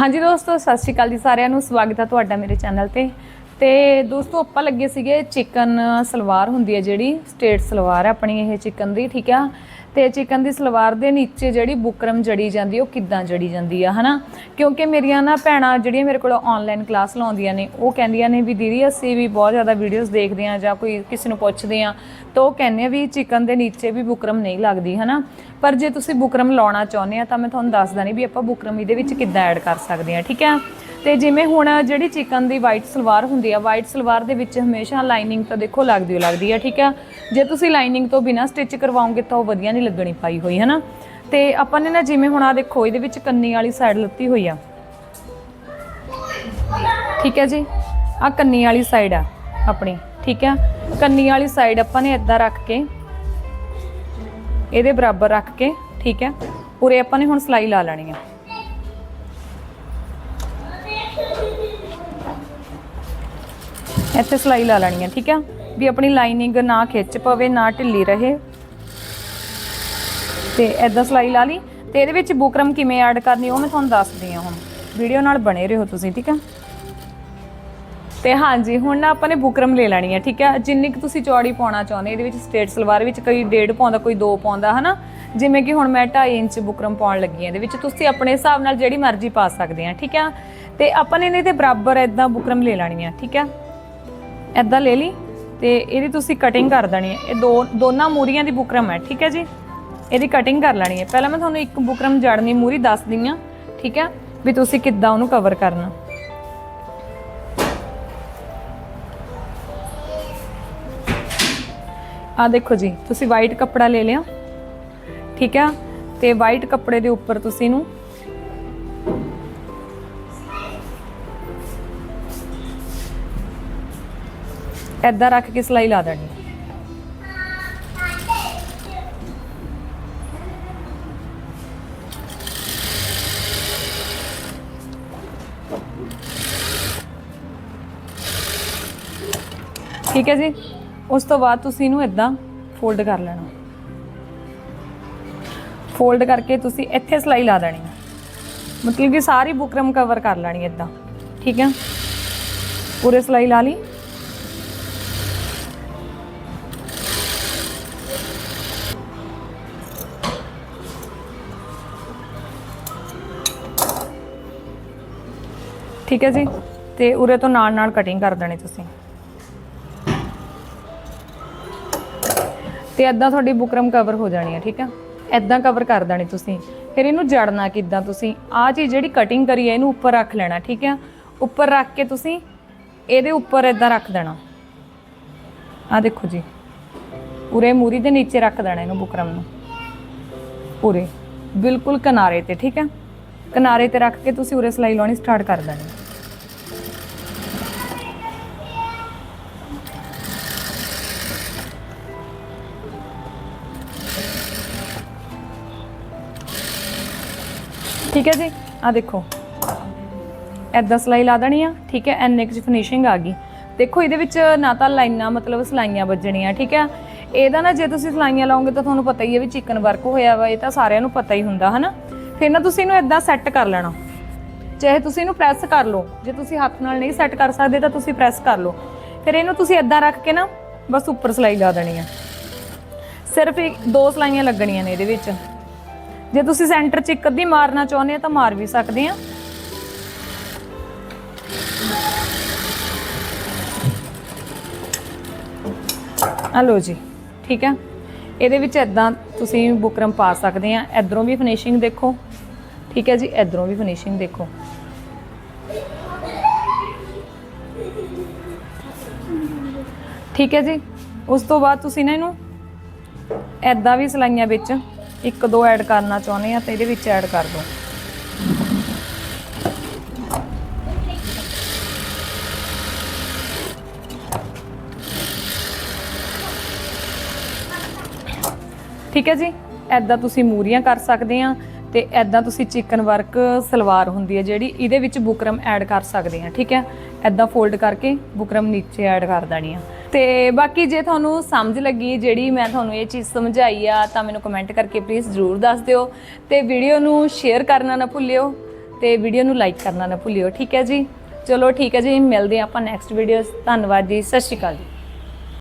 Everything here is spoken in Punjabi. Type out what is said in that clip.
ਹਾਂਜੀ ਦੋਸਤੋ ਸਤਿ ਸ਼੍ਰੀ ਅਕਾਲ ਜੀ ਸਾਰਿਆਂ ਨੂੰ। ਸਵਾਗਤ ਹੈ ਤੁਹਾਡਾ ਮੇਰੇ ਚੈਨਲ ਤੇ। ਤੇ ਦੋਸਤੋ, ਆਪਾਂ ਲੱਗੇ ਸੀਗੇ ਚਿਕਨ ਸਲਵਾਰ ਹੁੰਦੀ ਹੈ ਜਿਹੜੀ, ਸਟੇਟ ਸਲਵਾਰ ਹੈ ਆਪਣੀ ਇਹ ਚਿਕਨ ਦੀ, ਠੀਕ ਆ? ਤੇ ਚਿਕਨ ਦੀ ਸਲਵਾਰ ਦੇ ਨੀਚੇ ਜਿਹੜੀ ਬੁਕਰਮ ਜੜੀ ਜਾਂਦੀ ਉਹ ਕਿੱਦਾਂ ਜੜੀ ਜਾਂਦੀ ਆ, ਹਨਾ? ਕਿਉਂਕਿ ਮੇਰੀਆਂ ਨਾ ਭੈਣਾਂ ਜਿਹੜੀਆਂ ਮੇਰੇ ਕੋਲ ਆਨਲਾਈਨ ਕਲਾਸ ਲਾਉਂਦੀਆਂ ਨੇ, ਉਹ ਕਹਿੰਦੀਆਂ ਨੇ ਵੀ ਦੀਦੀ, ਅਸੀਂ ਵੀ ਬਹੁਤ ਜ਼ਿਆਦਾ ਵੀਡੀਓਜ਼ ਦੇਖਦੇ ਆ ਜਾਂ ਕੋਈ ਕਿਸੇ ਨੂੰ ਪੁੱਛਦੇ ਆ ਤਾਂ ਉਹ ਕਹਿੰਦੇ ਆ ਵੀ ਚਿਕਨ ਦੇ ਨੀਚੇ ਵੀ ਬੁਕਰਮ ਨਹੀਂ ਲੱਗਦੀ, ਹਨਾ? ਪਰ ਜੇ ਤੁਸੀਂ ਬੁਕਰਮ ਲਾਉਣਾ ਚਾਹੁੰਦੇ ਆ, ਤਾਂ ਮੈਂ ਤੁਹਾਨੂੰ ਦੱਸਦਾ ਨਹੀਂ ਵੀ ਆਪਾਂ ਬੁਕਰਮ ਇਹਦੇ ਵਿੱਚ ਕਿੱਦਾਂ ਐਡ ਕਰ ਸਕਦੇ ਆ ਠੀਕ ਆ? ਤੇ ਜਿਵੇਂ ਹੁਣ ਜਿਹੜੀ ਚਿਕਨ ਦੀ ਵਾਈਟ ਸਲਵਾਰ ਹੁੰਦੀ ਆ ਵਾਈਟ ਸਲਵਾਰ ਦੇ ਵਿੱਚ ਹਮੇਸ਼ਾ ਲਾਈਨਿੰਗ ਤਾਂ ਦੇਖੋ ਲੱਗਦੀ ਓ ਲੱਗਦੀ ਆ, ਠੀਕ ਆ? ਜੇ ਤੁਸੀਂ ਲਾਈਨਿੰਗ ਤੋਂ ਬਿਨਾ ਸਟਿਚ ਕਰਵਾਓਗੇ ਤਾਂ ਉਹ ਵਧੀਆ ਨਹੀਂ ਲੱਗਣੀ ਪਾਈ ਹੋਈ, ਹਨਾ? ਤੇ ਆਪਾਂ ਨੇ ਨਾ ਜਿਵੇਂ ਹੁਣ ਆ ਦੇਖੋ, ਇਹਦੇ ਵਿੱਚ ਕੰਨੀ ਵਾਲੀ ਸਾਈਡ ਲੱਤੀ ਹੋਈ ਆ। ਠੀਕ ਹੈ ਜੀ? ਆ ਕੰਨੀ ਵਾਲੀ ਸਾਈਡ ਆ ਆਪਣੀ, ਠੀਕ ਹੈ ਕੰਨੀ ਵਾਲੀ ਸਾਈਡ ਆਪਾਂ ਨੇ ਇਦਾਂ ਰੱਖ ਕੇ, ਇਹਦੇ ਬਰਾਬਰ ਰੱਖ ਕੇ, ਠੀਕ ਹੈ ਉਰੇ ਆਪਾਂ ਨੇ ਹੁਣ ਸਲਾਈ ਲਾ ਲੈਣੀ ਆ। ਇੱਥੇ ਸਲਾਈ ਲਾ ਲੈਣੀ ਆ ਠੀਕ ਆ ਵੀ ਆਪਣੀ ਲਾਈਨਿੰਗ ਨਾ ਖਿੱਚ ਪਵੇ, ਨਾ ਢਿੱਲੀ ਰਹੇ। ਤੇ ਐਦਾਂ ਸਲਾਈ ਲਾ ਲਈ। ਤੇ ਇਹਦੇ ਵਿੱਚ ਬੁਕਰਮ ਕਿਵੇਂ ਐਡ ਕਰਨੀ, ਉਹ ਮੈਂ ਤੁਹਾਨੂੰ ਦੱਸਦੀ ਹਾਂ ਹੁਣ। ਵੀਡੀਓ ਨਾਲ ਬਣੇ ਰਹੋ ਤੁਸੀਂ, ਠੀਕ ਆ ਤੇ ਹਾਂਜੀ, ਹੁਣ ਨਾ ਆਪਾਂ ਨੇ ਬੁਕਰਮ ਲੈ ਲੈਣੀ ਹੈ, ਠੀਕ ਹੈ? ਜਿੰਨੀ ਕੁ ਤੁਸੀਂ ਚੌੜੀ ਪਾਉਣਾ ਚਾਹੁੰਦੇ ਇਹਦੇ ਵਿੱਚ ਸਟੇਟ ਸਲਵਾਰ ਵਿੱਚ ਕੋਈ ਡੇਢ ਪਾਉਂਦਾ, ਕੋਈ 2 ਪਾਉਂਦਾ, ਹਨਾ? ਜਿਵੇਂ ਕਿ ਹੁਣ ਮੈਂ 2.5 ਇੰਚ ਬੁਕਰਮ ਪਾਉਣ ਲੱਗੀ ਹਾਂ, ਇਹਦੇ ਵਿੱਚ ਤੁਸੀਂ ਆਪਣੇ ਹਿਸਾਬ ਨਾਲ ਜਿਹੜੀ ਮਰਜ਼ੀ ਪਾ ਸਕਦੇ ਆ ਠੀਕ ਆ ਤੇ ਆਪਾਂ ਨੇ ਇਹਦੇ ਬਰਾਬਰ ਐਦਾਂ ਬੁਕਰਮ ਲੈ ਲੈਣੀ ਹੈ, ਠੀਕ ਆ ਐਦਾਂ ਲੈ ਲਈ ਤੇ ਇਹਦੀ ਤੁਸੀਂ ਕਟਿੰਗ ਕਰ ਦੇਣੀ ਹੈ। ਇਹ ਦੋ, ਦੋਨਾਂ ਮੂਰੀਆਂ ਦੀ ਬੁਕਰਮ ਹੈ, ਠੀਕ ਹੈ ਜੀ? ਇਹਦੀ ਕਟਿੰਗ ਕਰ ਲੈਣੀ ਹੈ। ਪਹਿਲਾਂ ਮੈਂ ਤੁਹਾਨੂੰ ਇੱਕ ਬੁਕਰਮ ਜੜਨੀ ਮੂਰੀ ਦੱਸਦੀ ਹਾਂ, ਠੀਕ ਹੈ? ਵੀ ਤੁਸੀਂ ਕਿੱਦਾਂ ਉਹਨੂੰ ਕਵਰ ਕਰਨਾ। ਆ ਦੇਖੋ ਜੀ, ਤੁਸੀਂ ਵਾਈਟ ਕੱਪੜਾ ਲੈ ਲਿਆ, ਠੀਕ ਹੈ? ਤੇ ਵਾਈਟ ਕੱਪੜੇ ਦੇ ਉੱਪਰ ਤੁਸੀਂ ਇਹਨੂੰ ਐਦਾਂ ਰੱਖ ਕੇ ਸਲਾਈ ਲਾ ਦੇਣੀ। ਠੀਕ ਹੈ ਜੀ? ਉਸ ਤੋਂ ਬਾਅਦ ਤੁਸੀਂ ਇਹਨੂੰ ਇਦਾਂ ਫੋਲਡ ਕਰ ਲੈਣਾ। ਫੋਲਡ ਕਰਕੇ ਤੁਸੀਂ ਇੱਥੇ ਸਲਾਈ ਲਾ ਦੇਣੀ। ਹੈ ਮਤਲਬ ਕਿ ਸਾਰੀ ਬੁਕਰਮ ਕਵਰ ਕਰ ਲੈਣੀ ਇਦਾਂ ਠੀਕ ਹੈ? ਪੂਰੇ ਸਲਾਈ ਲਾ ਲਈ। ਠੀਕ ਹੈ ਜੀ? ਤੇ ਉਰੇ ਤੋਂ ਨਾਲ ਨਾਲ ਕਟਿੰਗ ਕਰ ਦੇਣੀ ਤੁਸੀਂ। ਤੇ ਐਦਾਂ ਤੁਹਾਡੀ ਬੁਕਰਮ ਕਵਰ ਹੋ ਜਾਣੀ ਹੈ, ਠੀਕ ਹੈ? ਐਦਾਂ ਕਵਰ ਕਰ ਦੇਣੀ ਤੁਸੀਂ। ਫਿਰ ਇਹਨੂੰ ਜੜਨਾ ਕਿੱਦਾਂ ਤੁਸੀਂ? ਆਹ ਚੀਜ਼ ਜਿਹੜੀ ਕਟਿੰਗ ਕਰੀ ਹੈ, ਇਹਨੂੰ ਉੱਪਰ ਰੱਖ ਲੈਣਾ, ਠੀਕ ਹੈ? ਉੱਪਰ ਰੱਖ ਕੇ ਤੁਸੀਂ ਇਹਦੇ ਉੱਪਰ ਐਦਾਂ ਰੱਖ ਦੇਣਾ। ਆਹ ਦੇਖੋ ਜੀ। ਉਰੇ ਮੂਰੀ ਦੇ ਨੀਚੇ ਰੱਖ ਦੇਣਾ ਇਹਨੂੰ ਬੁਕਰਮ ਨੂੰ। ਉਰੇ। ਬਿਲਕੁਲ ਕਿਨਾਰੇ ਤੇ, ਠੀਕ ਹੈ? ਕਿਨਾਰੇ ਤੇ ਰੱਖ ਕੇ ਤੁਸੀਂ ਉਰੇ ਸਲਾਈ ਲਾਉਣੀ ਸਟਾਰਟ ਕਰ ਦੇਣੀ। ਠੀਕ ਹੈ ਜੀ? ਆ ਦੇਖੋ। ਐਦਾਂ ਸਲਾਈ ਲਾ ਦੇਣੀ ਆ, ਠੀਕ ਹੈ? ਐਨੇ ਕੁ ਫਿਨਿਸ਼ਿੰਗ ਆ ਗਈ। ਦੇਖੋ, ਇਹਦੇ ਵਿੱਚ ਨਾ ਤਾਂ ਲਾਈਨਾਂ, ਮਤਲਬ ਸਲਾਈਆਂ ਵੱਜਣੀਆਂ, ਠੀਕ ਹੈ? ਇਹਦਾ ਨਾ ਜੇ ਤੁਸੀਂ ਸਲਾਈਆਂ ਲਾਓਗੇ ਤਾਂ ਤੁਹਾਨੂੰ ਪਤਾ ਹੀ ਹੈ ਵੀ ਚਿਕਨ ਵਰਕ ਹੋਇਆ ਵਾ, ਇਹ ਤਾਂ ਸਾਰਿਆਂ ਨੂੰ ਪਤਾ ਹੀ ਹੁੰਦਾ, ਹਨਾ? ਫਿਰ ਨਾ ਤੁਸੀਂ ਇਹਨੂੰ ਐਦਾਂ ਸੈੱਟ ਕਰ ਲੈਣਾ। ਚਾਹੇ ਤੁਸੀਂ ਇਹਨੂੰ ਪ੍ਰੈਸ ਕਰ ਲਓ। ਜੇ ਤੁਸੀਂ ਹੱਥ ਨਾਲ ਨਹੀਂ ਸੈੱਟ ਕਰ ਸਕਦੇ ਤਾਂ ਤੁਸੀਂ ਪ੍ਰੈਸ ਕਰ ਲਓ। ਫਿਰ ਇਹਨੂੰ ਤੁਸੀਂ ਐਦਾਂ ਰੱਖ ਕੇ ਨਾ ਬਸ ਉੱਪਰ ਸਲਾਈ ਲਾ ਦੇਣੀ ਆ। ਸਿਰਫ ਇੱਕ, ਦੋ ਸਲਾਈਆਂ ਲੱਗਣੀਆਂ ਨੇ ਇਹਦੇ ਵਿੱਚ। ਜੇ ਤੁਸੀਂ ਸੈਂਟਰ 'ਚ ਇੱਕ ਅੱਧੀ ਮਾਰਨਾ ਚਾਹੁੰਦੇ ਆ ਤਾਂ ਮਾਰ ਵੀ ਸਕਦੇ ਆ। ਆ ਲਓ ਜੀ, ਠੀਕ ਹੈ ਇਹਦੇ ਵਿੱਚ ਇਦਾਂ ਤੁਸੀਂ ਬੁਕਰਮ ਪਾ ਸਕਦੇ ਆ। ਇਧਰੋਂ ਵੀ ਫਿਨਿਸ਼ਿੰਗ ਦੇਖੋ। ਠੀਕ ਹੈ ਜੀ, ਇਧਰੋਂ ਵੀ ਫਿਨਿਸ਼ਿੰਗ ਦੇਖੋ। ਠੀਕ ਹੈ ਜੀ, ਉਸ ਤੋਂ ਬਾਅਦ ਤੁਸੀਂ ਨਾ ਇਹਨੂੰ ਐਦਾਂ ਵੀ ਸਲਾਈਆਂ ਵਿੱਚ ਇੱਕ ਦੋ ਐਡ ਕਰਨਾ ਚਾਹੁੰਦੇ ਆ ਤਾਂ ਇਹਦੇ ਵਿੱਚ ਐਡ ਕਰ ਦਿਓ। ਠੀਕ ਹੈ ਜੀ? ਐਦਾਂ ਤੁਸੀਂ ਮੂਰੀਆਂ ਕਰ ਸਕਦੇ ਆ ਤੇ ਐਦਾਂ ਤੁਸੀਂ ਚਿਕਨ ਵਰਕ ਸਲਵਾਰ ਹੁੰਦੀ ਹੈ ਜਿਹੜੀ, ਇਹਦੇ ਵਿੱਚ ਬੁਕਰਮ ਐਡ ਕਰ ਸਕਦੇ ਆ ਠੀਕ ਹੈ? ਐਦਾਂ ਫੋਲਡ ਕਰਕੇ ਬੁਕਰਮ ਨੀਚੇ ਐਡ ਕਰ ਦੇਣੀ ਆ। ਤੇ ਬਾਕੀ ਜੇ ਤੁਹਾਨੂੰ ਸਮਝ ਲੱਗੀ ਜਿਹੜੀ ਮੈਂ ਤੁਹਾਨੂੰ ਇਹ ਚੀਜ਼ ਸਮਝਾਈ ਆ, ਤਾਂ ਮੈਨੂੰ ਕਮੈਂਟ ਕਰਕੇ ਪਲੀਜ਼ ਜ਼ਰੂਰ ਦੱਸ ਦਿਓ। ਤੇ ਵੀਡੀਓ ਨੂੰ ਸ਼ੇਅਰ ਕਰਨਾ ਨਾ ਭੁੱਲਿਓ ਤੇ ਵੀਡੀਓ ਨੂੰ ਲਾਈਕ ਕਰਨਾ ਨਾ ਭੁੱਲਿਓ, ਠੀਕ ਹੈ ਜੀ? ਚਲੋ ਠੀਕ ਹੈ ਜੀ, ਮਿਲਦੇ ਹਾਂ ਆਪਾਂ ਨੈਕਸਟ ਵੀਡੀਓ ਧੰਨਵਾਦ ਜੀ, ਸਤਿ ਸ਼੍ਰੀ ਅਕਾਲ ਜੀ।